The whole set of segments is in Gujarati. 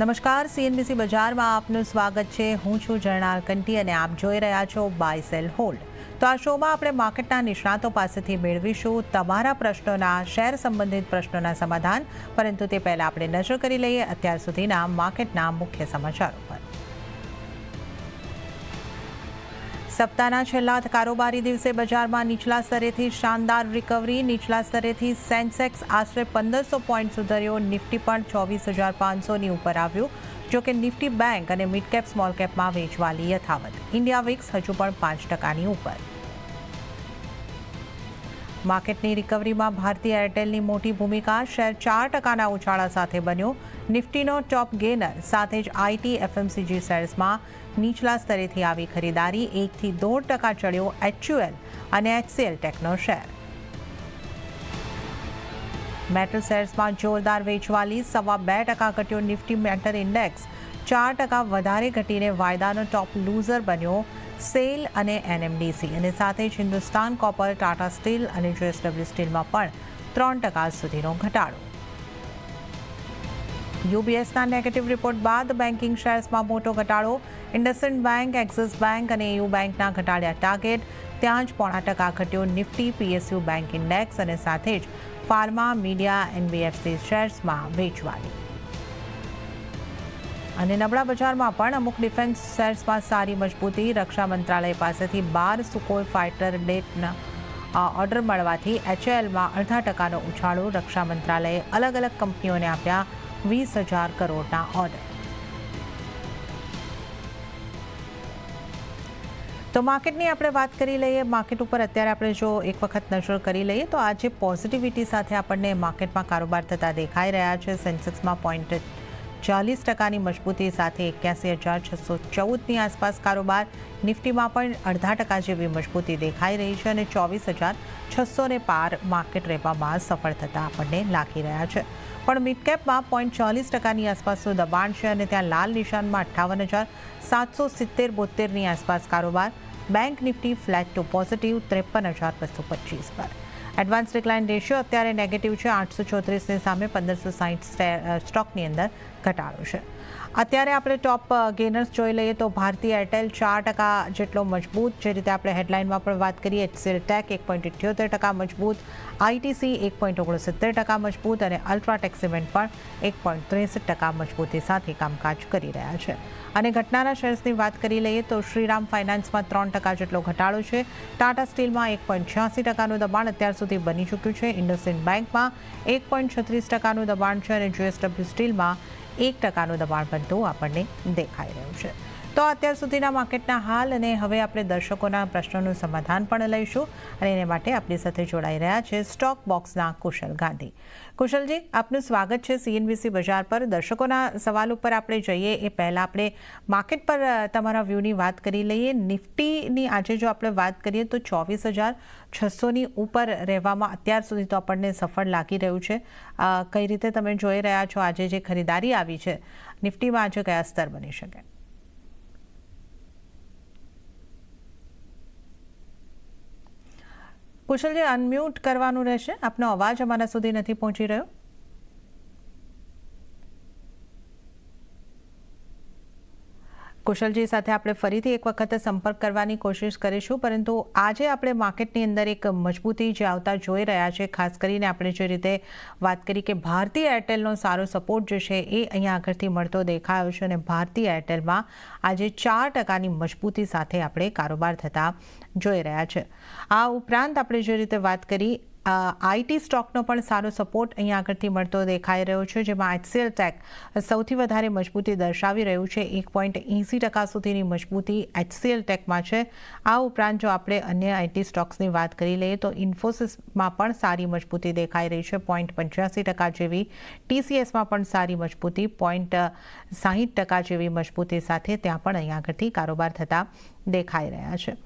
નમસ્કાર સીએનબીસી બજારમાં આપનું સ્વાગત છે. હું છું જર્નાલ કંટી અને આપ જોઈ રહ્યા છો બાય સેલ હોલ્ડ તો આ શોમાં આપણે માર્કેટના નિષ્ણાતો પાસેથી મેળવીશું તમારા પ્રશ્નોના, શેર સંબંધિત પ્રશ્નોના સમાધાન. પરંતુ તે પહેલાં આપણે નજર કરી લઈએ અત્યાર સુધીના માર્કેટના મુખ્ય સમાચારો પર. સપ્તાહના છેલ્લા કારોબારી દિવસે બજારમાં નીચલા સ્તરેથી શાનદાર રિકવરી નીચલા સ્તરેથી સેન્સેક્સ આશરે પંદરસો પોઈન્ટ સુધર્યો. નિફ્ટી પણ ચોવીસ હજાર પાંચસોની ઉપર આવ્યું, જોકે નિફ્ટી બેંક અને મિડકેપ સ્મોલ કેપમાં વેચવાલી યથાવત. ઇન્ડિયા વિક્સ હજુ પણ પાંચ ટકાની ઉપર. માર્કેટની રિકવરીમાં ભારતીય એરટેલની મોટી ભૂમિકા શેર ચાર ટકાના ઉછાળા સાથે બન્યો. નિફ્ટીનો ટોપ ગેનર સાથે જ આઈટી એફએમસીજી શેર્સમાં નીચલા સ્તરેથી આવી ખરીદારી એકથી દોઢ ટકા ચડ્યો એચયુએલ અને એચસીએલ ટેકનો શેર. મેટલ શેર્સમાં જોરદાર વેચવાલી, સવા બે ટકા ઘટ્યો નિફ્ટી મેટલ ઇન્ડેક્સ, ચાર ટકા વધારે ઘટીને વાયદાનો ટોપ લૂઝર બન્યો સેલ અને એનએમડીસી અને સાથે જ હિન્દુસ્તાન કોપર, ટાટા સ્ટીલ અને જેએસડબલ્યુ સ્ટીલમાં પણ ત્રણ ટકા સુધીનો ઘટાડો. યુબીએસના નેગેટિવ રિપોર્ટ બાદ બેન્કિંગ શેર્સમાં મોટો ઘટાડો. ઇન્ડસઇન્ડ બેંક, એક્સિસ બેંક અને યુ બેંકના ઘટાડ્યા ટાર્ગેટ ત્યાં જ પોણા ટકા ઘટ્યો નિફ્ટી, પીએસયુ બેંક ઇન્ડેક્સ અને સાથે જ ફાર્મા, મીડિયા, એનબીએફસી શેર્સમાં વેચવાલી અને નબળા બજારમાં પણ અમુક ડિફેન્સ શેર્સમાં સારી મજબૂતી. રક્ષા મંત્રાલય પાસેથી બાર સુકોઈ ફાઇટર ડેટના ઓર્ડર મળવાથી એચએલમાં અડધા ટકાનો ઉછાળો. રક્ષા મંત્રાલયે અલગ અલગ કંપનીઓને આપ્યા વીસ હજાર કરોડના ઓર્ડર તો માર્કેટની આપણે વાત કરી લઈએ, માર્કેટ ઉપર અત્યારે આપણે જો એક વખત નજર કરી લઈએ, તો આજે પોઝિટિવિટી સાથે આપણને માર્કેટમાં કારોબાર થતા દેખાઈ રહ્યા છે. સેન્સેક્સમાં પોઈન્ટ ચાલીસ ટકાની મજબૂતી સાથે એક્યાસી હજાર છસો ચૌદની આસપાસ કારોબાર નિફ્ટીમાં પણ અડધા ટકા જેવી મજબૂતી દેખાઈ રહી છે અને ચોવીસ હજાર છસોને પાર માર્કેટ રહેવામાં સફળ થતા આપણને લાગી રહ્યા છે. પણ મિડકેપમાં પોઈન્ટ ચાલીસ ટકાની આસપાસનું દબાણ છે અને ત્યાં લાલ નિશાનમાં અઠ્ઠાવન હજાર સાતસો સિત્તેર બોતેરની આસપાસ કારોબાર. Bank Nifty flat to positive ત્રેપન હજાર બસો પચીસ પર. એડવાન્સ ડિક્લાઇન રેશિયો અત્યારે નેગેટિવ છે, આઠસો ચોત્રીસની સામે પંદરસો સાહીઠ સ્ટોકની અંદર ઘટાડો છે. અત્યારે આપણે ટોપ ગેનર્સ જોઈ લઈએ તો ભારતીય એરટેલ ચાર ટકા જેટલો મજબૂત, જે રીતે આપણે હેડલાઇનમાં પણ વાત કરીએ એચસીએલ ટેક એક પોઈન્ટ ઇઠ્યોતેર ટકા મજબૂત આઈટીસી એક પોઈન્ટ ઓગણસિત્તેર ટકા મજબૂત અને અલ્ટ્રાટેક સિમેન્ટ પણ એક પોઈન્ટ ત્રેસઠ ટકા મજબૂતી સાથે કામકાજ કરી રહ્યા છે. અને ઘટનાના શેર્સની વાત કરી લઈએ તો શ્રીરામ ફાઇનાન્સમાં ત્રણ ટકા જેટલો ઘટાડો છે. ટાટા સ્ટીલમાં એક પોઈન્ટ છ્યાસી ટકાનું દબાણ અત્યાર સુધી બની ચૂક્યું છે. ઇન્ડસઇન્ડ બેંકમાં એક પોઈન્ટ છત્રીસ ટકાનું દબાણ છે અને જેએસડબલ્યુ સ્ટીલમાં એક ટકાનું દબાણ બનતું આપણને દેખાઈ રહ્યું છે. તો અત્યાર સુધીના માર્કેટના હાલ અને હવે આપણે દર્શકોના પ્રશ્નોનું સમાધાન પણ લઈશું અને એને માટે આપણી સાથે જોડાઈ રહ્યા છે સ્ટોક બોક્સના કુશલ ગાંધી. કુશલજી, આપનું સ્વાગત છે સીએનબીસી બજાર પર. દર્શકોના સવાલ ઉપર આપણે જઈએ એ પહેલાં આપણે માર્કેટ પર તમારા વ્યૂની વાત કરી લઈએ. નિફ્ટીની આજે જો આપણે વાત કરીએ તો ચોવીસ હજાર છસોની ઉપર રહેવામાં અત્યાર સુધી તો આપણને સફળ લાગી રહ્યું છે. કઈ રીતે તમે જોઈ રહ્યા છો આજે જે ખરીદારી આવી છે? નિફ્ટીમાં આજે કયા સ્તર બની શકે? કુશલજી અનમ્યુટ કરવાનું રહેશે. આપનો અવાજ અમારા સુધી નથી પહોંચી રહ્યો. કુશલજી સાથે આપણે ફરીથી એક વખત સંપર્ક કરવાની કોશિશ કરીશું, પરંતુ આજે આપણે માર્કેટની અંદર એક મજબૂતી જે આવતા જોઈ રહ્યા છે, ખાસ કરીને આપણે જે રીતે વાત કરી કે ભારતીય એરટેલનો સારો સપોર્ટ જે છે એ અહીંયા આગળથી મળતો દેખાયો છે અને ભારતીય એરટેલમાં આજે ચાર ટકાની મજબૂતી સાથે આપણે કારોબાર થતા જોઈ રહ્યા છે. આ ઉપરાંત આપણે જે રીતે વાત કરી આઈટી સ્ટોકનો પણ સારો સપોર્ટ અહીંયા આગળથી મળતો દેખાઈ રહ્યો છે, જેમાં એચસીએલ ટેક સૌથી વધારે મજબૂતી દર્શાવી રહ્યું છે. એક પોઈન્ટ એંસી ટકા સુધીની મજબૂતી એચસીએલ ટેકમાં છે. આ ઉપરાંત જો આપણે અન્ય આઈટી સ્ટોક્સની વાત કરી લઈએ તો ઇન્ફોસિસમાં પણ સારી મજબૂતી દેખાઈ રહી છે. પોઈન્ટ પંચ્યાસી ટકા જેવી ટીસીએસમાં પણ સારી મજબૂતી, પોઈન્ટ સાહીઠ ટકા જેવી મજબૂતી સાથે ત્યાં પણ અહીંયા આગળથી કારોબાર થતા દેખાઈ રહ્યા છે.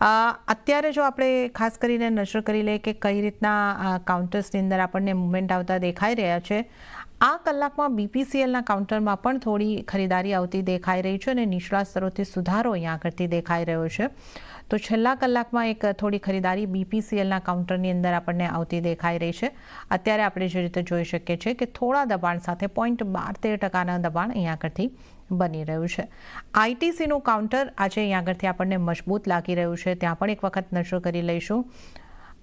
અત્યારે જો આપણે ખાસ કરીને નજર કરી લઈએ કે કઈ રીતના કાઉન્ટર્સની અંદર આપણને મૂવમેન્ટ આવતા દેખાઈ રહ્યા છે, આ કલાકમાં બીપીસીએલના કાઉન્ટરમાં પણ થોડી ખરીદારી આવતી દેખાઈ રહી છે અને નીચલા સ્તરોથી સુધારો અહીંયા આગળથી દેખાઈ રહ્યો છે. તો છેલ્લા કલાકમાં એક થોડી ખરીદારી બીપીસીએલના કાઉન્ટરની અંદર આપણને આવતી દેખાઈ રહી છે. અત્યારે આપણે જે રીતે જોઈ શકીએ છીએ કે થોડા દબાણ સાથે પોઈન્ટ બાર તેર ટકાના દબાણ અહીંયા આગળથી બની રહ્યું છે. આઈટીસીનું કાઉન્ટર આજે અહીં આગળથી આપણને મજબૂત લાગી રહ્યું છે. ત્યાં પણ એક વખત નજર કરી લઈશું.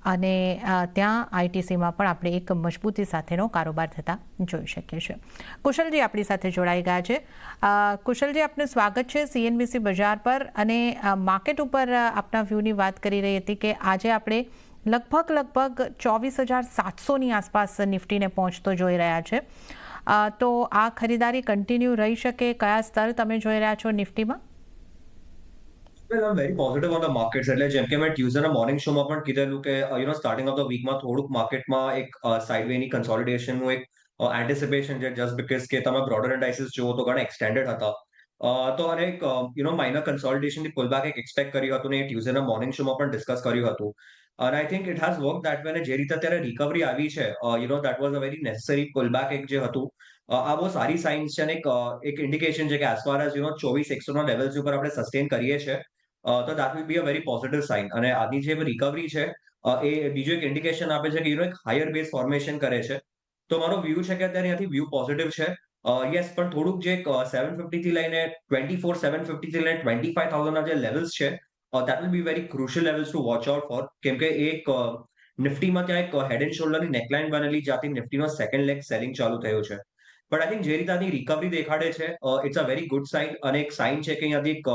અને ત્યાં આઈટીસીમાં પણ આપણે એક મજબૂતી સાથેનો કારોબાર થતા જોઈ શકીએ છીએ. કુશલજી આપણી સાથે જોડાઈ ગયા છે. કુશલજી, આપનું સ્વાગત છે સીએનબીસી બજાર પર. અને માર્કેટ ઉપર આપના વ્યૂની વાત કરી રહી હતી કે આજે આપણે લગભગ લગભગ ચોવીસ હજાર સાતસોની આસપાસ નિફ્ટીને પહોંચતો જોઈ રહ્યા છે. તો આ ખરીદારી કન્ટિન્યુ રહી શકે? કયા સ્તર તમે જોઈ રહ્યા છો નિફ્ટીમાં? Well, I'm very positive on the markets. એટલે જેમ કે મેં ટ્યુઝડેના મોર્નિંગ શોમાં પણ કીધેલું કે you know starting of the વીકમાં થોડુંક માર્કેટમાં એક સાઇડવેની કન્સોલિડેશનનું એક એન્ટિસિપેશન છે જસ્ટ બિકોઝ કે તમે બ્રોડર એન્ડાઇસિસ જુઓ તો ઘણા એક્સટેન્ડેડ હતા. તો અને એક યુ નો માઇનર કન્સોલિડેશનની પુલબેક એક એક્સપેક્ટ કર્યું હતું ને એ ટ્યુઝડેના મોર્નિંગ શોમાં પણ ડિસ્કસ કર્યું હતું. અને I think it has work that way જે રીતે અત્યારે રિકવરી આવી છે you know that was a very necessary pullback એક જે હતું આ બહુ સારી સાઇન્સ છે અને એક ઇન્ડિકેશન છે કે as far as you know ચોવીસ એકસોના લેવલ્સ ઉપર આપણે સસ્ટેન કરીએ છીએ તો that will be a very positive sign અને આની જે રિકવરી છે એ બીજું એક ઇન્ડિકેશન આપે છે કે યુ નો એક હાયર બેઝ ફોર્મેશન કરે છે તો મારો વ્યૂ છે કે અત્યારે અહીંયાથી વ્યૂ પોઝિટિવ છે યસ પણ થોડુંક જે સેવન ફિફ્ટી થી લઈને ટ્વેન્ટી ફોર સેવન ફિફ્ટી થી લઈને ટ્વેન્ટી ફાઈવ થાઉઝન્ડના જે લેવલ્સ છે that will be very crucial levels to watch out for કેમ કે એક નિફ્ટીમાં ત્યાં એક હેડ એન્ડ શોલ્ડરની નેકલાઇન બનેલી જ્યાંથી નિફ્ટીનો સેકન્ડ લેગ સેલિંગ ચાલુ થયું છે બટ આઈ થિંક જે રીતે આની રિકવરી દેખાડે છે it's a very good sign અને એક સાઇન છે કે અહીંયાથી એક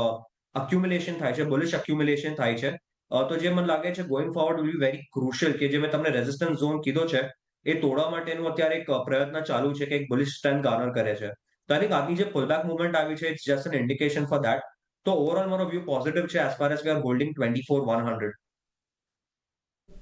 અક્યુમ્યુલેશન થાય છે બુલિશ અક્યુમ્યુલેશન થાય છે તો જે મને લાગે છે going forward will be very crucial કે જે મેં તમને રેઝિસ્ટન્સ ઝોન કીધો છે એ તોડવા માટેનું અત્યારે એક પ્રયત્ન ચાલુ છે કે એક બુલિશ સ્ટ્રેન્થ ગાર્નર કરે છે તો આઈ થિંક આજની જે પુલબેક મુવમેન્ટ આવી છે it's just an indication for that તો ઓવરઓલ મારો વ્યૂ પોઝિટિવ છે as far as we are holding twenty four one hundred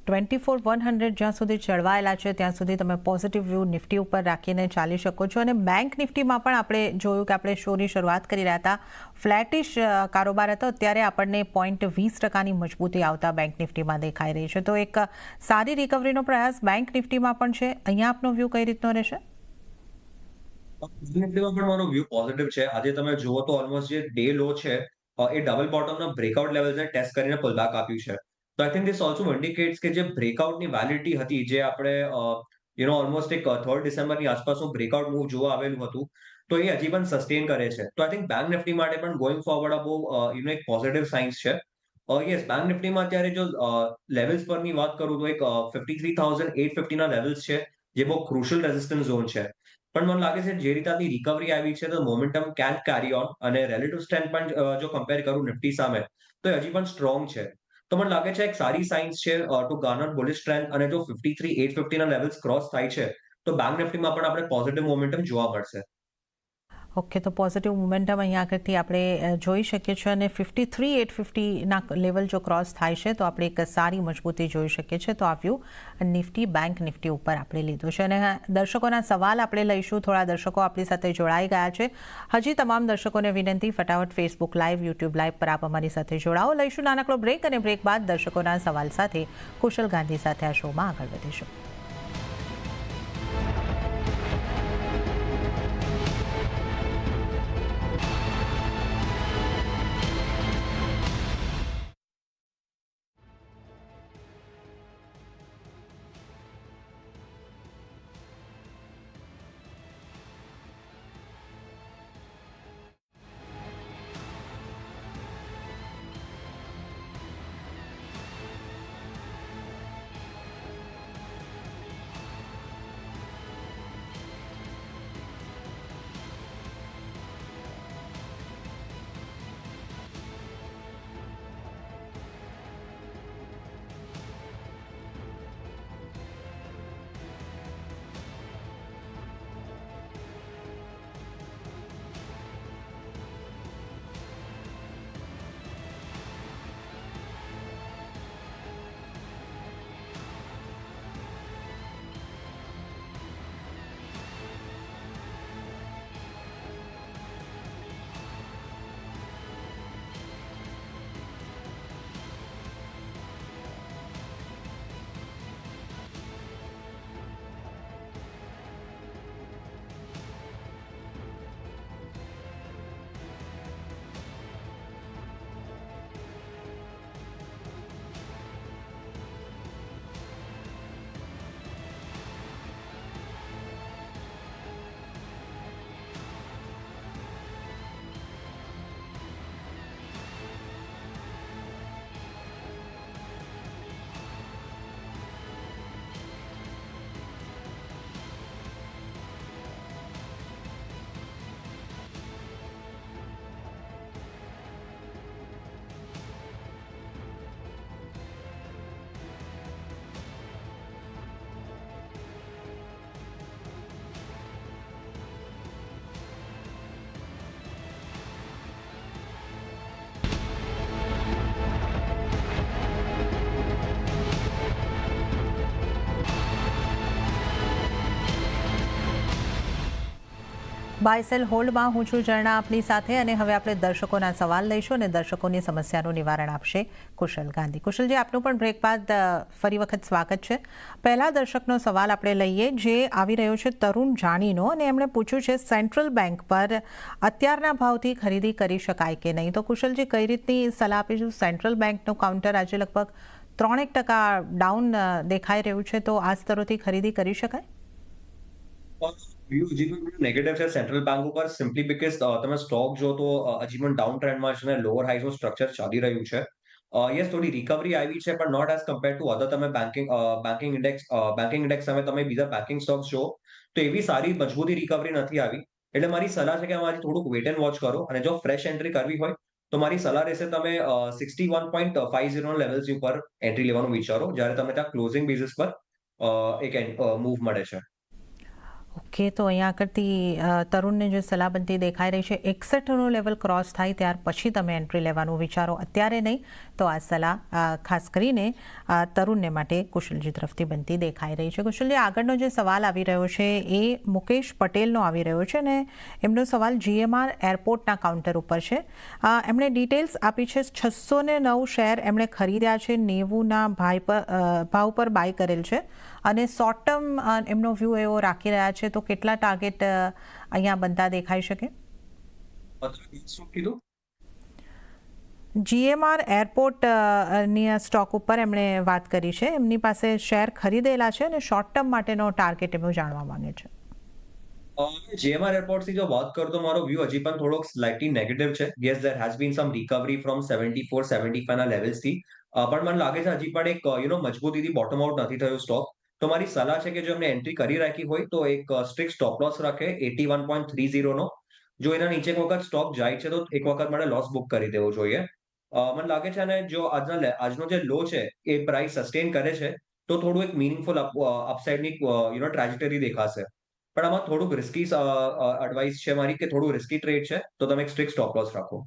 twenty four one hundred જ્યાં સુધી ચડવાયેલા છે, ત્યાં સુધી તમે પોઝિટિવ વ્યૂ નિફ્ટી ઉપર રાખીને ચાલી શકો છો. અને બેંક નિફ્ટીમાં પણ આપણે જોયું કે આપણે શોની શરૂઆત કરી રહ્યા હતા. ફ્લેટિશ કારોબાર હતો, અત્યારે આપણને પોઈન્ટ વીસ ટકાની મજબૂતી આવતા બેંક નિફ્ટીમાં દેખાઈ રહી છે. તો એક સારી રિકવરીનો પ્રયાસ બેંક નિફ્ટીમાં પણ છે. અહીંયા આપનો વ્યૂ કઈ રીતનો રહેશે? નિફ્ટીમાં પણ મારો વ્યૂ પોઝિટિવ છે. આજે તમે જુઓ તો ઓલમોસ્ટ જે ડે લો છે એ ડબલ બોટમના બ્રેકઆઉટ લેવલ્સને ટેસ્ટ કરીને પુલબેક આપ્યું છે. તો I think this also indicates કે જે બ્રેકઆઉટની વેલિડિટી હતી, જે આપણે યુ નો ઓલમોસ્ટ એક થર્ડ ડિસેમ્બરની આસપાસનું બ્રેકઆઉટ મૂવ જોવા આવેલું હતું, તો એ હજી પણ સસ્ટેન કરે છે. તો આઈ થિંક બેંક નિફ્ટી માટે પણ ગોઈંગ ફોરવર્ડ આ બહુ યુ નો એક પોઝિટિવ સાઇન્સ છે. યસ બેંક નિફ્ટીમાં અત્યારે જો લેવલ્સ પરની વાત કરું તો એક ફિફ્ટી થ્રી થાઉઝન્ડ એટ ફિફ્ટીના લેવલ્સ છે, જે બહુ ક્રુશિયલ રેઝિસ્ટન્સ ઝોન છે. પણ મને લાગે છે જે રીતે રિકવરી આવી છે, તો મોમેન્ટમ કેન કેરી ઓન અને રિલેટિવ સ્ટેન્ડ પણ જો કમ્પેર કરું નિફ્ટી સામે, તો હજી પણ સ્ટ્રોંગ છે. તો મને લાગે છે એક સારી સાઇન્સ છે ટુ ગાર્નર બોલિશ સ્ટ્રેન્થ અને જો ફિફ્ટી થ્રી એટ ફિફ્ટીના લેવલ્સ ક્રોસ થાય છે, તો બેંક નિફ્ટીમાં પણ આપણે પોઝિટિવ મોમેન્ટમ જોવા મળશે. ઓકે, તો પોઝિટિવ મુમેન્ટમ અહીંયા આગળથી આપણે જોઈ શકીએ છીએ અને ફિફ્ટી થ્રી એટ ફિફ્ટીના લેવલ જો ક્રોસ થાય છે, તો આપણે એક સારી મજબૂતી જોઈ શકીએ છીએ. તો આ વ્યૂ નિફ્ટી બેંક નિફ્ટી ઉપર આપણે લીધું છે. અને દર્શકોના સવાલ આપણે લઈશું. થોડા દર્શકો આપણી સાથે જોડાઈ ગયા છે. હજી તમામ દર્શકોને વિનંતી, ફટાફટ ફેસબુક લાઈવ યુટ્યુબ લાઈવ પર આપ અમારી સાથે જોડાઓ. લઈશું નાનકડો બ્રેક અને બ્રેક બાદ દર્શકોના સવાલ સાથે કુશલ ગાંધી સાથે આ શોમાં આગળ વધીશું. બાયસેલ હોલ્ડમાં હું છું ઝરણા આપની સાથે અને હવે આપણે દર્શકોના સવાલ લઈશું અને દર્શકોની સમસ્યાનું નિવારણ આપશે કુશલ ગાંધી. કુશલજી, આપનું પણ બ્રેક બાદ ફરી વખત સ્વાગત છે. પહેલા દર્શકનો સવાલ આપણે લઈએ, જે આવી રહ્યો છે તરુણ જાણીનો અને એમણે પૂછ્યું છે, સેન્ટ્રલ બેંક પર અત્યારના ભાવથી ખરીદી કરી શકાય કે નહીં? તો કુશલજી, કઈ રીતની સલાહ આપીશું સેન્ટ્રલ બેંકનું કાઉન્ટર આજે લગભગ ત્રણેક ટકા ડાઉન દેખાઈ રહ્યું છે, તો આ સ્તરોથી ખરીદી કરી શકાય? નેગેટિવ છે સેન્ટ્રલ બેંક ઉપર સિમ્પલી બીકોઝ તમે સ્ટોક જો તો અ, હજી પણ ડાઉન ટ્રેન્ડમાં છે અને લોઅર હાઈઝનું સ્ટ્રક્ચર ચાલી રહ્યું છે. યસ થોડી રિકવરી આવી છે પણ not as compare to other તમે banking banking index banking index સામે તમે બીજા બેન્કિંગ સ્ટોક્સ જો તો એવી સારી મજબૂતી રિકવરી નથી આવી. એટલે મારી સલાહ છે કે આમાંથી થોડુંક વેટ એન્ડ વોચ કરો અને જો ફ્રેશ એન્ટ્રી કરવી હોય તો મારી સલાહ રહેશે તમે sixty one point five zero levels ઉપર એન્ટ્રી લેવાનું વિચારો જ્યારે તમે ત્યાં ક્લોઝિંગ બેઝિસ પર એક મૂવ મળે છે. ઓકે, તો અહીંયા આગળથી તરુણને જે સલાહબંધી દેખાઈ રહી છે, એકસઠનું લેવલ ક્રોસ થાય ત્યાર પછી તમે એન્ટ્રી લેવાનું વિચારો. અત્યારે નહીં, તો આ સલાહ ખાસ કરીને તરુણને માટે કુશલજી તરફથી બનતી દેખાઈ રહી છે. કુશલજી, આગળનો જે સવાલ આવી રહ્યો છે, એ મુકેશ પટેલનો આવી રહ્યો છે અને એમનો સવાલ જીએમઆર એરપોર્ટના કાઉન્ટર ઉપર છે. એમણે ડિટેલ્સ આપી છે છસો ને નવ શેર એમણે ખરીદ્યા છે, નેવુંના ભાઈ પર ભાવ પર બાય કરેલ છે. અને શોર્ટ ટર્મ એમનો વ્યૂ એવો રાખી રહ્યા છે તો કેટલા ટાર્ગેટ અહીંયા બનતા દેખાઈ શકે? જીએમઆર એરપોર્ટની સ્ટોક ઉપર એમણે વાત કરી છે. એમની પાસે શેર ખરીદેલા છે અને શોર્ટ ટર્મ માટેનો ટાર્ગેટ એમનું જાણવા માંગે છે. જેએમઆર એરપોર્ટથી જો વાત કરું તો મારો વ્યૂ હજી પણ થોડોક સ્લાઇટલી નેગેટિવ છે. Yes there has been some recovery from seventy four seventy five ના લેવલ્સથી. પણ મને લાગે છે હજી પણ એક યુ નો મજબૂતીથી બોટમ આઉટ નથી થયો સ્ટોક તો મારી સલાહ છે કે જો એમને એન્ટ્રી કરી રાખી હોય તો એક સ્ટ્રિક્ટ સ્ટોપ લોસ રાખે, એટી વન પોઈન્ટ થ્રી નો. જો એના નીચે એક વખત સ્ટોક જાય છે તો એક વખત મને લોસ બુક કરી દેવો જોઈએ. મને લાગે છે અને જો આજના આજનો જે લો છે એ પ્રાઇસ સસ્ટેન કરે છે, તો થોડું એક મિનિંગફુલ અપસાઇડની યુ નો ટ્રેજેક્ટરી દેખાશે. પણ આમાં થોડુંક રિસ્કી એડવાઇસ છે મારી કે થોડું રિસ્કી ટ્રેડ છે, તો તમે એક સ્ટ્રિક્ટ સ્ટોપ લોસ રાખો.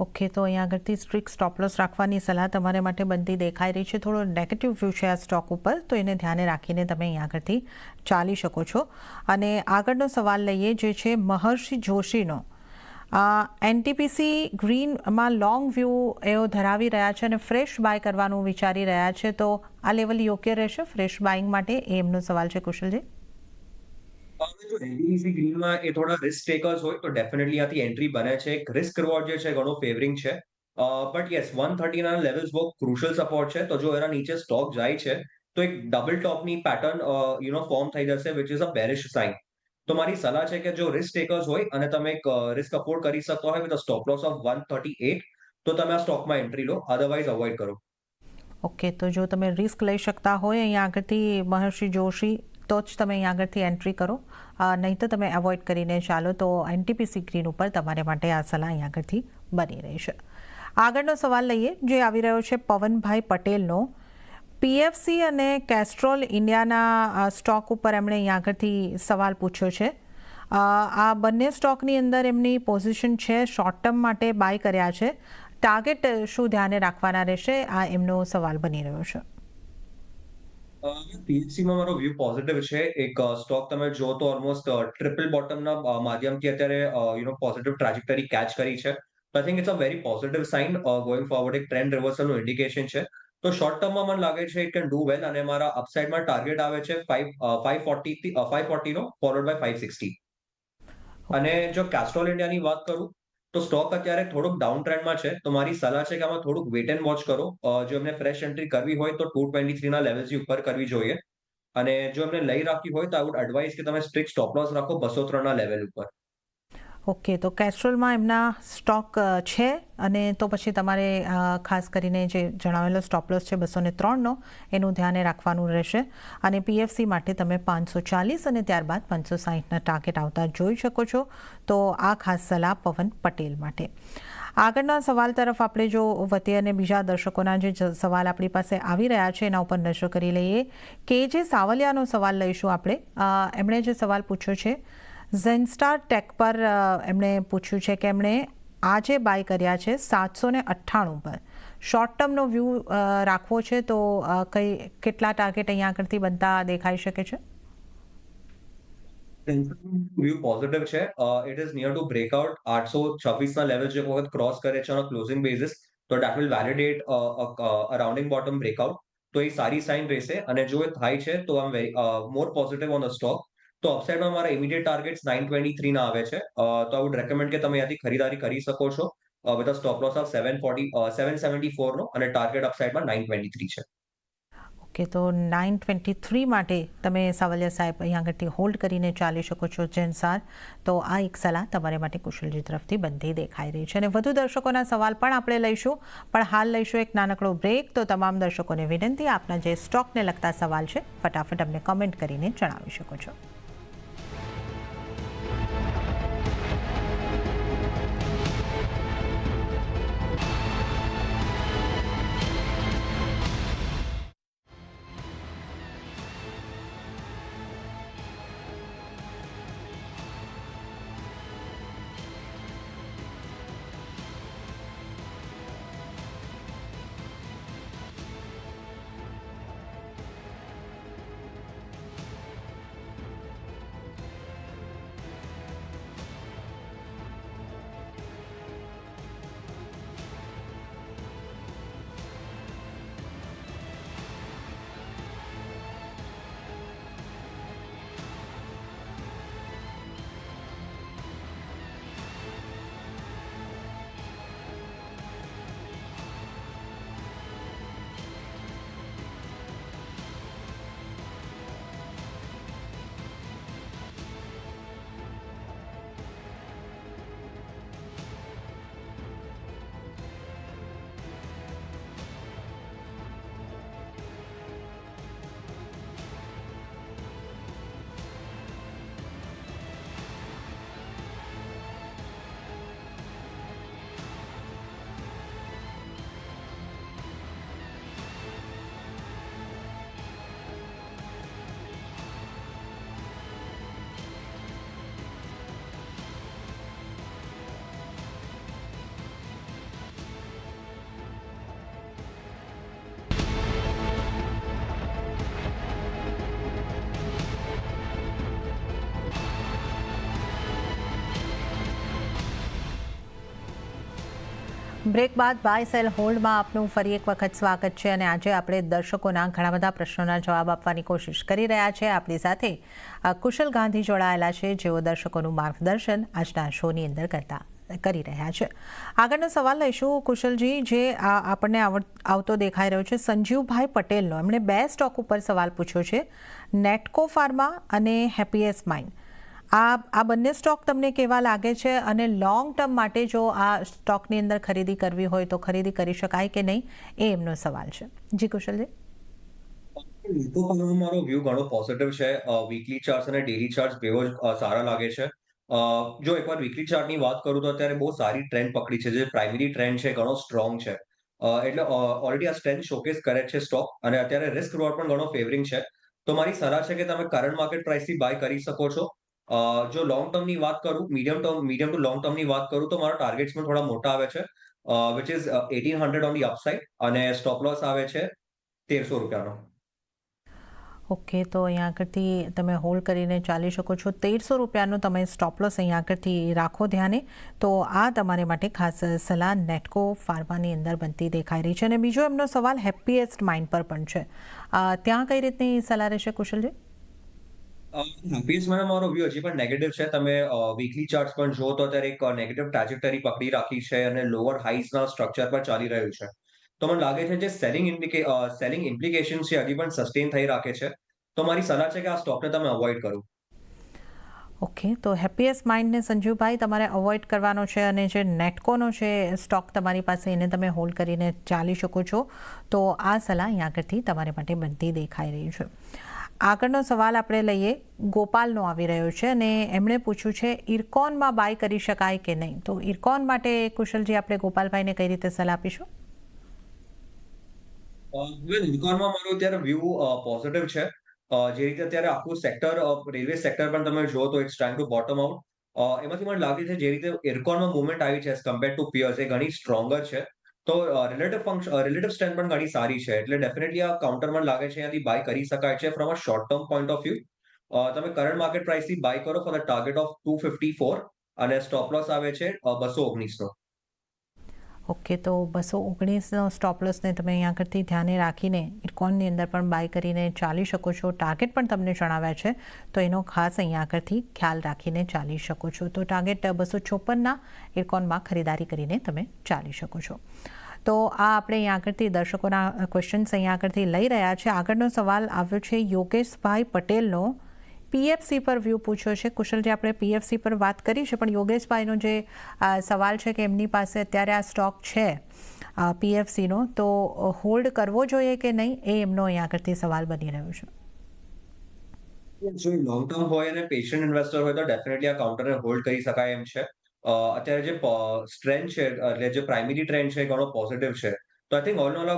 ઓકે, તો અહીંયા આગળથી સ્ટ્રિક્ટ સ્ટોપલોસ રાખવાની સલાહ તમારે માટે બનતી દેખાઈ રહી છે. થોડો નેગેટિવ વ્યૂ છે આ સ્ટોક ઉપર, તો એને ધ્યાને રાખીને તમે અહીંયા આગળથી ચાલી શકો છો. અને આગળનો સવાલ લઈએ, જે છે મહર્ષિ જોશીનો. એનટીપીસી ગ્રીનમાં લોંગ વ્યૂ એઓ ધરાવી રહ્યા છે અને ફ્રેશ બાય કરવાનું વિચારી રહ્યા છે. તો આ લેવલ યોગ્ય રહેશે? ફ્રેશ બાઇંગ માટે એ એમનો સવાલ છે કુશલજી. જો એનડીડીસી ગ્રીનમાં એ થોડા રિસ્ક ટેકર્સ હોય, તો ડેફિનેટલી આથી એન્ટ્રી બને છે. એક રિસ્ક રિવોર્ડ જે છે, ઘણું ફેવરિંગ છે. બટ યસ વન થર્ટીના લેવલ્સ બહુ ક્રુશિયલ સપોર્ટ છે. તો જો એના નીચે સ્ટોક જાય છે, તો એક ડબલ ટોપની પેટર્ન યુ નો ફોર્મ થઈ જશે which is a bearish sign તો મારી સલાહ છે કે જો રિસ્ક ટેકર્સ હોય અને તમે એક રિસ્ક અફોર્ડ કરી શકો હોય with stop loss of one thirty eight તો તમે આ સ્ટોકમાં એન્ટ્રી લો. અધરવાઇઝ અવોઇડ કરો. ઓકે તો જો તમે રિસ્ક લઈ શકતા હોય, અહીંયા આગળથી મહર્ષિ જોશી તો જ તમે આગળથી એન્ટ્રી કરો. નહીં તો તમે એવોઇડ કરીને ચાલો તો એનટીપીસી ગ્રીન ઉપર તમારે માટે આ સલાહ અહીં આગળથી બની રહી છે. આગળનો સવાલ લઈએ, જે આવી રહ્યો છે પવનભાઈ પટેલનો. પીએફસી અને કેસ્ટ્રોલ ઇન્ડિયાના સ્ટોક ઉપર એમણે અહીં આગળથી સવાલ પૂછ્યો છે. આ બંને સ્ટોકની અંદર એમની પોઝિશન છે શોર્ટ ટર્મ માટે બાય કર્યા છે. ટાર્ગેટ શું ધ્યાને રાખવાના રહેશે? આ એમનો સવાલ બની રહ્યો છે. પીએચસીમાં મારો વ્યૂ પોઝિટિવ છે. એક સ્ટોક તમે જો તો ઓલમોસ્ટ ટ્રિપલ બોટમના માધ્યમથી અત્યારે you know positive trajectory catch કરી છે. I think it's a very positive sign going forward એક ટ્રેન્ડ રિવર્સલનું ઇન્ડિકેશન છે. તો શોર્ટ ટર્મમાં મને લાગે છે ઇટ કેન ડુ વેલ અને મારા અપસાઇડમાં ટાર્ગેટ આવે છે ફાઈવ ફાઈવ ફોર્ટી ફાઈવ ફોર્ટીનો ફોલોડ બાય ફાઈવ સિક્સટી અને જો કેસ્ટ્રોલ ઇન્ડિયાની વાત કરું તો સ્ટોક અત્યારે થોડુંક ડાઉન ટ્રેન્ડમાં છે. તો મારી સલાહ છે કે આમાં થોડુંક વેટ એન્ડ વોચ કરો. જો એમને ફ્રેશ એન્ટ્રી કરવી હોય તો ટુ ટ્વેન્ટી થ્રીના લેવલથી ઉપર કરવી જોઈએ. અને જો એમને લઈ રાખવી હોય તો આઈ વુડ એડવાઇસ કે તમે સ્ટ્રિક્ટ સ્ટોપ લોસ રાખો બસો ત્રણના લેવલ ઉપર. ઓકે, તો કેસ્ટ્રોલમાં એમના સ્ટોક છે અને તો પછી તમારે ખાસ કરીને જે જણાવેલો સ્ટોપલોસ છે બસો ને ત્રણનો, એનું ધ્યાને રાખવાનું રહેશે. અને પીએફસી માટે તમે પાંચસો ચાલીસ અને ત્યારબાદ પાંચસો સાહીઠના ટાર્ગેટ આવતા જોઈ શકો છો. તો આ ખાસ સલાહ પવન પટેલ માટે. આગળના સવાલ તરફ આપણે જો વતી અને બીજા દર્શકોના જે સવાલ આપણી પાસે આવી રહ્યા છે, એના ઉપર નજર કરી લઈએ. કે જે સાવલિયાનો સવાલ લઈશું આપણે. એમણે જે સવાલ પૂછ્યો છે ઝેનસ્ટાર ટેક પર એમણે પૂછ્યું છે કે એમણે આજે બાય કર્યા છે સાતસો ને અઠ્ઠાણું પર શોર્ટ ટર્મનો વ્યૂ રાખવો છે તો કઈ, કેટલા ટાર્ગેટ અહીંયા આગળથી બનતા દેખાઈ શકે છે વ્યૂ પોઝિટિવ છે. It is near to breakout 826 ના લેવલ જે વખત ક્રોસ કરે છે ક્લોઝિંગ બેઝિસ તો that will validate a rounding bottom breakout. તો એ સારી સાઇન રહેશે અને જો એ થાય છે, તો આમ more positive on a stock. તો અપસાઇડમાં મારા ઇમિડિયેટ ટાર્ગેટ્સ 923 ના આવે છે. તો આઈ વુડ રેકમેન્ડ કે તમે ત્યાંથી ખરીદારી કરી શકો છો. With stop loss of 740 uh, 774 નો અને ટાર્ગેટ અપસાઇડમાં 923 છે. ઓકે તો નાઇન ટ્વેન્ટી થ્રી માટે તમે સાવલિયા સાહેબ અહીં આગળથી હોલ્ડ કરીને ચાલી શકો છો જેનસાર તો આ એક સલાહ તમારે માટે કુશલજી તરફથી બનતી દેખાઈ રહી છે અને વધુ દર્શકોના સવાલ પણ આપણે લઈશું પણ હાલ લઈશું એક નાનકડો બ્રેક તો તમામ દર્શકોને વિનંતી આપના જે સ્ટોકને લગતા સવાલ છે ફટાફટ અમને કમેન્ટ કરીને જણાવી શકો છો બ્રેક બાદ બાય સેલ હોલ્ડમાં આપનું ફરી એક વખત સ્વાગત છે અને આજે આપણે દર્શકોના ઘણા બધા પ્રશ્નોના જવાબ આપવાની કોશિશ કરી રહ્યા છે. આપણી સાથે કુશલ ગાંધી જોડાયેલા છે, જેઓ દર્શકોનું માર્ગદર્શન આજના શોની અંદર કરતા, કરી રહ્યા છે. આગળનો સવાલ લઈશું કુશલજી, જે આપણને આવતો દેખાઈ રહ્યો છે, સંજીવભાઈ પટેલનો. એમણે બે સ્ટોક ઉપર સવાલ પૂછ્યો છે, નેટકો ફાર્મા અને હેપીએસ માઇન. આ આ બંને સ્ટોક તમને કેવા લાગે છે? અને લોંગ ટર્મ માટે જો આ સ્ટોકની અંદર ખરીદી કરવી હોય તો ખરીદી કરી શકાય કે નહીં? એ એમનો સવાલ છે. જી, કુશલજી? તો મારો વ્યૂ ઘણો પોઝિટિવ છે. વીકલી ચાર્જ અને ડેલી ચાર્જ બેવ સારા લાગે છે. જો એકવાર વીકલી ચાર્ટની વાત કરું તો અત્યારે બહુ સારી ટ્રેન્ડ પકડી છે, જે પ્રાઇમરી ટ્રેન્ડ છે, ઘણો સ્ટ્રોંગ છે. એટલે ઓલરેડી આ સ્ટ્રેન્થ શોકેસ કરે છે સ્ટોક અને અત્યારે રિસ્ક રોડ પણ ઘણો ફેવરિંગ છે. તો મારી સલાહ છે કે તમે કરંટ માર્કેટ પ્રાઇસથી બાય કરી શકો છો. જો લોંગ ટર્મની વાત કરું medium term medium to long ટર્મની વાત કરું તો મારા ટાર્ગેટ્સ પણ થોડા મોટા આવે છે. Which is eighteen hundred on the upside અને સ્ટોપ લોસ આવે છે તેરસો રૂપિયાનો. ઓકે તો અહીંયા આગળથી તમે હોલ્ડ કરીને ચાલી શકો છો. તેરસો રૂપિયાનો તમે સ્ટોપલોસ અહીંયા આગળથી રાખો ધ્યાને. તો આ તમારે માટે ખાસ સલાહ નેટકો ફાર્માની અંદર બનતી દેખાઈ રહી છે. અને બીજો એમનો સવાલ હેપીએસ્ટ માઇન્ડ પર પણ છે. ત્યાં કઈ રીતની સલાહ રહેશે કુશલજી? પીએસમાં મારો વ્યૂ હજી પણ નેગેટિવ છે. તમે વીકલી ચાર્ટ પણ જો તો અત્યારે એક નેગેટિવ ટ્રેજેક્ટરી પકડી રાખી છે અને લોઅર હાઈસના સ્ટ્રક્ચર પર ચાલી રહ્યું છે. તો મને લાગે છે જે સેલિંગ ઇમ્પ્લિકે સેલિંગ ઇમ્પ્લિકેશન છે હજી પણ સસ્ટેન થઈ રાખે છે. તો મારી સલાહ છે કે આ સ્ટોકને તમે અવોઇડ કરો. ઓકે તો હેપીએસ્ટ માઇન્ડને સંજીવભાઈ તમારે અવોઇડ કરવાનો છે અને જે નેટકોનો છે સ્ટોક તમારી પાસે એને તમે હોલ્ડ કરીને ચાલી શકો છો. તો આ સલાહ અહીં આગળથી તમારે માટે બનતી દેખાઈ રહી છે. આગળનો સવાલ આપણે લઈએ, ગોપાલનો આવી રહ્યો છે અને એમણે પૂછ્યું છે, ઇરકોનમાં બાય કરી શકાય કે નહીં? તો ઇરકોન માટે કુશલજી, આપણે ગોપાલભાઈને કઈ રીતે સલાહ આપીશું? ઇરકોનમાં મારો અત્યારે વ્યૂ પોઝિટિવ છે. જે રીતે અત્યારે આખું સેક્ટર રેલવે સેક્ટર પણ તમે જુઓ તો it's trying to bottom out એમાંથી મને લાગે છે જે રીતે ઇરકોનમાં મુવમેન્ટ આવી છે કમ્પેર ટુ પિયર્સ એ ઘણી સ્ટ્રોંગર છે. તો રિલેટિવ ફંક્શન રિલેટિવ સ્ટ્રેન્થ પણ ઘણી સારી છે એટલે ડેફિનેટલી આ કાઉન્ટર મને લાગે છે અહીંયાથી બાય કરી શકાય છે from a short term point of view તમે કરંટ માર્કેટ પ્રાઇસથી બાય કરો ફોર ધ ટાર્ગેટ ઓફ 254 અને સ્ટોપ લોસ આવે છે બસો ઓગણીસ નો. ઓકે, તો બસો ઓગણીસનો સ્ટોપલસને તમે અહીંયા આગળથી ધ્યાને રાખીને ઇરકોનની અંદર પણ બાય કરીને ચાલી શકો છો. ટાર્ગેટ પણ તમને જણાવ્યા છે, તો એનો ખાસ અહીંયા આગળથી ખ્યાલ રાખીને ચાલી શકો છો. તો ટાર્ગેટ બસો ચોપનના ઇરકોનમાં ખરીદારી કરીને તમે ચાલી શકો છો. તો આ આપણે અહીંયા આગળથી દર્શકોના ક્વેશ્ચન્સ અહીંયા આગળથી લઈ રહ્યા છે. આગળનો સવાલ આવ્યો છે, યોગેશભાઈ પટેલનો પીએફસી પર વ્યૂ પૂછ્યો છે. કુશલજી, આપણે પીએફસી પર વાત કરી છે, પણ યોગેશભાઈનો જે સવાલ છે કે એમની પાસે અત્યારે આ સ્ટોક છે પીએફસીનો, તો હોલ્ડ કરવો જોઈએ કે નહીં? એ એમનો અહીંયા આગળથી સવાલ બની રહ્યો છે. જો લોંગ ટર્મ હોય અને પેશન્ટ ઇન્વેસ્ટર હોય તો ડેફિનેટલી આ કાઉન્ટરને હોલ્ડ કરી શકાય એમ છે. અત્યારે જે સ્ટ્રેન્થ છે, એટલે જે પ્રાઇમરી ટ્રેન્ડ છે ઘણો પોઝિટિવ છે. તો I think all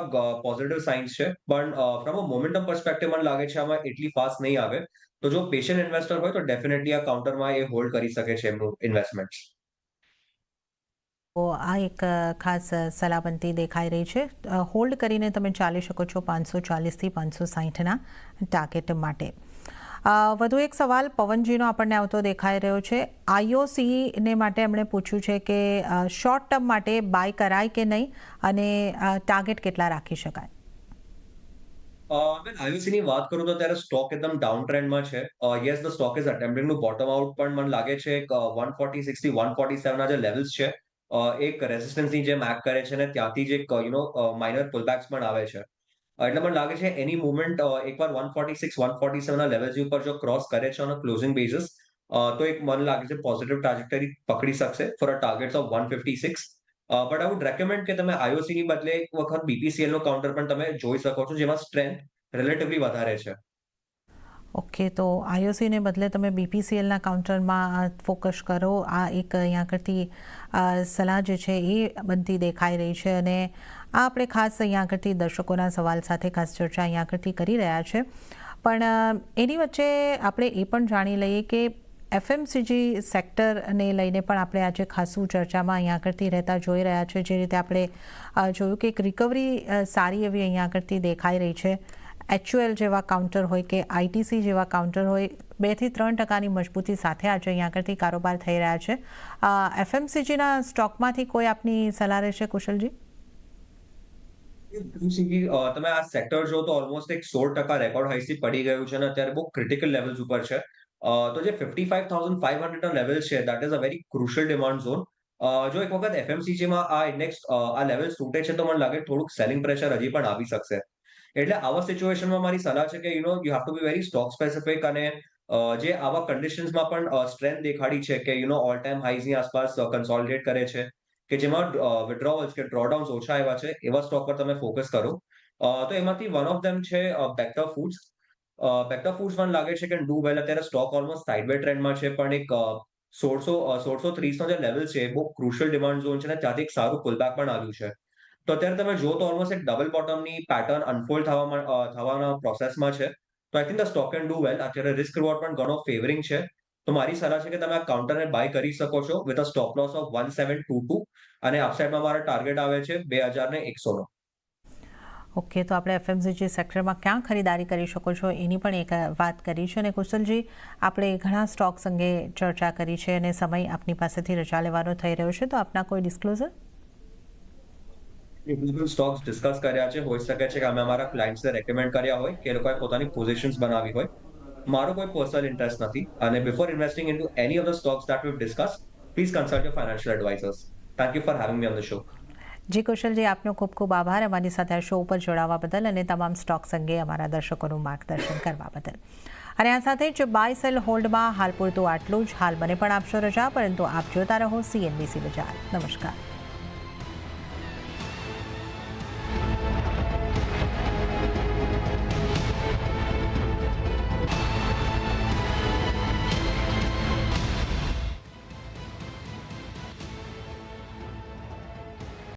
positive signs છે. પણ ફ્રોમ અ મોમેન્ટમ પર્સપેક્ટિવ મને લાગે છે આમાં એટલી ફાસ્ટ નહીં આવે. તો જો પેશન્ટ ઇન્વેસ્ટર હોય તો ડેફિનેટલી આ કાઉન્ટરમાં એ હોલ્ડ કરી શકે છે એમનું ઇન્વેસ્ટમેન્ટ આ એક ખાસ સલામતી દેખાઈ રહી છે. હોલ્ડ કરીને તમે ચાલી શકો છો પાંચસો ચાલીસથી પાંચસો સાહીઠના ટાર્ગેટ માટે. વધુ એક સવાલ પવનજીનો આપણને આવતો દેખાઈ રહ્યો છે. આઈઓસીને માટે એમણે પૂછ્યું છે કે શોર્ટ ટર્મ માટે બાય કરાય કે નહીં? અને ટાર્ગેટ કેટલા રાખી શકાય? બેન આયુસી ની વાત કરું તો ત્યારે સ્ટોક એકદમ ડાઉન ટ્રેન્ડમાં છે yes the stock is attempting to bottom out પણ મને લાગે છે one forty sixty one forty seven જે લેવલ્સ છે એક રેસિસ્ટન્સની જેમ એક્ટ કરે છે અને ત્યાંથી જે યુ નો માઇનર પુલબેક્સ પણ આવે છે. એટલે મને લાગે છે એની મુવમેન્ટ એકવાર one forty six one forty seven levels ઉપર જો ક્રોસ કરે છે ઓન ક્લોઝિંગ બેઝિસ તો એક મને લાગે છે પોઝિટિવ ટ્રાજેક્ટરી પકડી શકશે for a targets of one fifty six but I would recommend કે તમે આઈઓસી ની બદલે એક વખત બીપીસીએલ નો કાઉન્ટર પણ તમે જોઈ શકો છો, જેમાં સ્ટ્રેન્થ રિલેટિવલી વધારે છે. ઓકે તો આઈઓસીને બદલે તમે બીપીસીએલના કાઉન્ટરમાં ફોકસ કરો. આ એક અહીંયા કરતી સલાહ જે છે એ બનતી દેખાઈ રહી છે અને આ આપણે ખાસ અહીંયા આગળથી દર્શકોના સવાલ સાથે ખાસ ચર્ચા અહીંયા આગળથી કરી રહ્યા છે. પણ એની વચ્ચે આપણે એ પણ જાણી લઈએ કે એફએમસીજી સેક્ટરને લઈને પણ આપણે આજે ખાસું ચર્ચામાં અહીંયા આગળથી રહેતા જોઈ રહ્યા છે. જે રીતે આપણે જોયું કે એક રિકવરી સારી એવી અહીંયા આગળથી દેખાઈ રહી છે. એચયુએલ જેવા કાઉન્ટર હોય કે આઈટીસી જેવા કાઉન્ટર હોય, બેથી ત્રણ ટકાની મજબૂતી સાથે આજે અહીંયા આગળથી કારોબાર થઈ રહ્યા છે. એફએમસીજીના સ્ટોકમાંથી કોઈ આપની સલાહ રહેશે કુશલજી? તમે આ સેક્ટર જો તો ઓલમોસ્ટ એક સોળ ટકા રેકોર્ડ હાઈસથી પડી ગયું છે અને અત્યારે બહુ ક્રિટિકલ લેવલ્સ ઉપર છે. તો જે fifty five thousand five hundred level છે that is a very crucial demand zone જો એક વખત એફએમસીજીમાં આ ઇન્ડેક્સ આ લેવલ તૂટે છે, તો મને લાગે થોડુંક સેલિંગ પ્રેશર હજી પણ આવી શકશે. એટલે આવા સિચ્યુએશનમાં મારી સલાહ છે કે you know you have to be very stock specific અને જે આવા કન્ડિશન્સમાં પણ સ્ટ્રેન્થ દેખાડી છે કે યુ નો ઓલ ટાઈમ હાઈઝની આસપાસ કન્સોલિડેટ કરે છે, કે જેમાં વિડ્રોવલ્સ કે ડ્રોડાઉન્સ ઓછા આવ્યા છે, એવા સ્ટોક પર તમે ફોકસ કરો. તો એમાંથી વન ઓફ ધેમ છે બેક્ટર ફૂડ્સ બેક્ટર ફૂડ્સ મને લાગે છે કે ડુ વેલ અત્યારે સ્ટોક ઓલમોસ્ટ સાઇડવે ટ્રેન્ડમાં છે, પણ એક સોળસો સોળસો ત્રીસનો જે લેવલ છે બહુ ક્રુશિયલ ડિમાન્ડ ઝોન છે અને ત્યાંથી એક સારું પુલબેક પણ આવ્યું છે. તો અત્યારે તમે જો તો ઓલમોસ્ટ એક ડબલ બોટમની પેટર્ન અનફોલ્ડ થવામાં થવાના પ્રોસેસમાં છે. તો I think the stock can do well અત્યારે રિસ્ક રિવોર્ડ પણ ઘણો ફેવરિંગ છે. તો મારી સલાહ છે કે તમે આ કાઉન્ટરને બાય કરી શકો છો with a stop loss of one seven two two અને અપસાઇડમાં મારા ટાર્ગેટ આવે છે બે હજાર ને એકસોનો. ઓકે, તો આપણે એફએમસીજી સેક્ટરમાં ક્યાં ખરીદારી કરી શકો છો એની પણ એક વાત કરી છે અને કુશલજી, આપણે ઘણા સ્ટોક્સ અંગે ચર્ચા કરી છે અને સમય આપની પાસેથી રજા લેવાનો થઈ રહ્યો છે, તો આપના કોઈ ડિસ્ક્લોઝર સ્ટોક્સ ડિસ્કસ કર્યા છે, હોઈ શકે છે કે અમે અમારા ક્લાયન્ટ્સને રેકમેન્ડ કર્યા હોય કે લોકોએ પોતાની પોઝિશન્સ બનાવી હોય. મારો કોઈ પર્સનલ ઇન્ટરેસ્ટ નથી અને before investing into any of the stocks that we discuss please consult your financial advisers thank you for having me on the show ji Kushalji આપનો ખૂબ ખૂબ આભાર અમારી સાથે આ શો ઉપર જોડાવા બદલ અને તમામ સ્ટોક્સ અંગે અમારા દર્શકોનું માર્ગદર્શન કરવા બદલ. અને આ સાથે જ બાય સેલ હોલ્ડમાં હાલ પૂરતું આટલું જ હાલ મને પણ આપશો રજા, પરંતુ આપ જોતા રહો સીએનબીસી બજાર. નમસ્કાર.